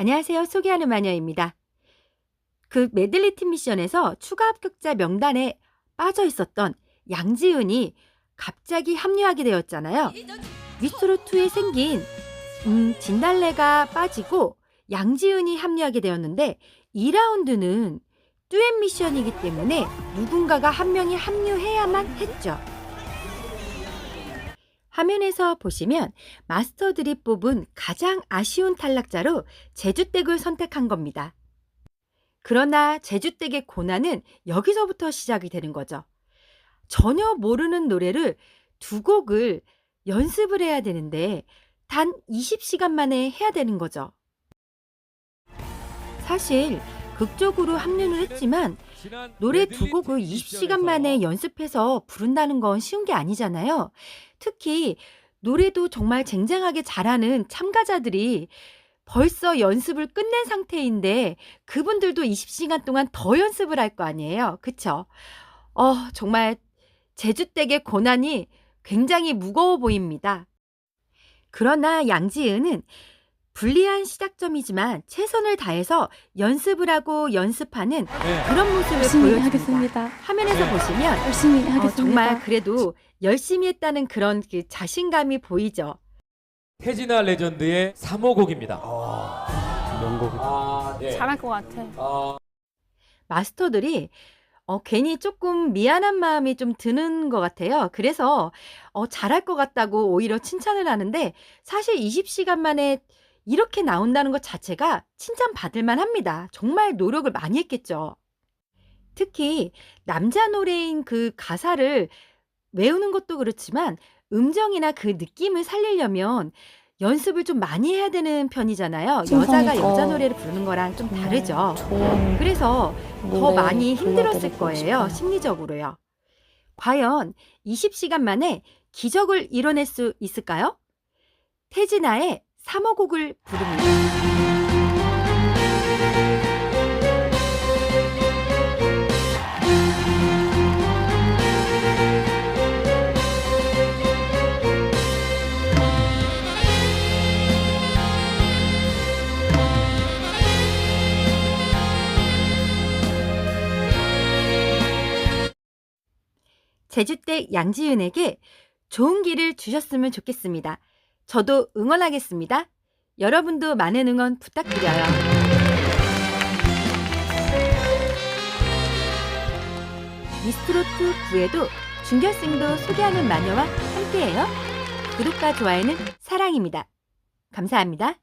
안녕하세요. 소개하는 마녀입니다. 그 메들리 팀 미션에서 추가 합격자 명단에 빠져 있었던 양지은이 갑자기 합류하게 되었잖아요. 미스트롯2에 생긴 음, 진달래가 빠지고 양지은이 합류하게 되었는데 2라운드는 듀엣 미션이기 때문에 누군가가 한 명이 합류해야만 했죠. 화면에서 보시면 마스터들이 뽑은 가장 아쉬운 탈락자로 제주댁을 선택한 겁니다. 그러나 제주댁의 고난은 여기서부터 시작이 되는 거죠. 전혀 모르는 노래를 두 곡을 연습을 해야 되는데 단 20시간 만에 해야 되는 거죠. 사실 극적으로 합류는 했지만 노래 두 곡을 20시간 만에 연습해서 부른다는 건 쉬운 게 아니잖아요. 특히 노래도 정말 쟁쟁하게 잘하는 참가자들이 벌써 연습을 끝낸 상태인데 그분들도 20시간 동안 더 연습을 할 거 아니에요. 그쵸? 어, 정말 제주댁의 고난이 굉장히 무거워 보입니다. 그러나 양지은은 불리한 시작점이지만 최선을 다해서 연습을 하고 연습하는 네. 그런 모습을 열심히 보여줍니다. 하겠습니다. 화면에서 네. 보시면 열심히 어, 하겠습니다. 정말 그래도 열심히 했다는 그런 그 자신감이 보이죠. 태진아 레전드의 3호 곡입니다. 명곡. 아, 네. 잘할 것 같아. 아, 마스터들이 어, 괜히 조금 미안한 마음이 좀 드는 것 같아요. 그래서 어, 잘할 것 같다고 오히려 칭찬을 하는데 사실 20시간 만에 이렇게 나온다는 것 자체가 칭찬받을 만 합니다. 정말 노력을 많이 했겠죠. 특히 남자 노래인 그 가사를 외우는 것도 그렇지만 음정이나 그 느낌을 살리려면 연습을 좀 많이 해야 되는 편이잖아요. 여자가. 여자 노래를 부르는 거랑 좀 다르죠. 좋은 그래서 더 노래 많이 힘들었을 불러드리고 거예요. 싶어요. 심리적으로요. 과연 20시간 만에 기적을 이뤄낼 수 있을까요? 태진아의 3호 곡을 부릅니다. 제주댁 양지은에게 좋은 길을 주셨으면 좋겠습니다. 저도 응원하겠습니다. 여러분도 많은 응원 부탁드려요. 미스트로트 9에도 준결승도 소개하는 마녀와 함께해요. 구독과 좋아요는 사랑입니다. 감사합니다.